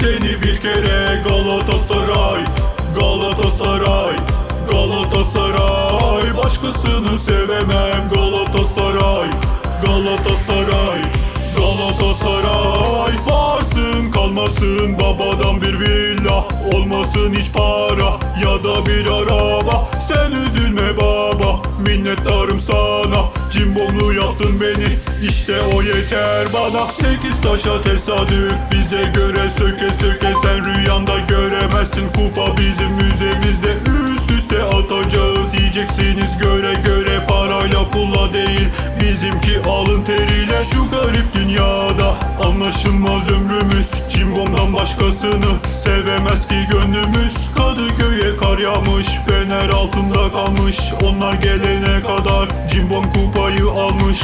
seni bir kere Galatasaray Galatasaray Galatasaray. Başkasını sevemem Galatasaray Galatasaray Galatasaray. Varsın kalmasın babadan bir villa Olmasın hiç para ya da bir araba. Sen minnettarım sana. Cimbomlu yaptın beni işte o yeter bana. Sekiz taşa tesadüf bize göre söke söke Sen rüyanda göremezsin. Kupa bizim müzemizde Üst üste atacağız. Yiyeceksiniz göre göre Parayla pulla değil. Bizimki alın teriyle Şu garip dünyada anlaşılmaz ömrümüz. Cimbom'dan başkasını sevemez ki gönlümüz. Kadıköy'e kar yağmış fener altında kalmış. Onlar kadar Cimbom kupayı almış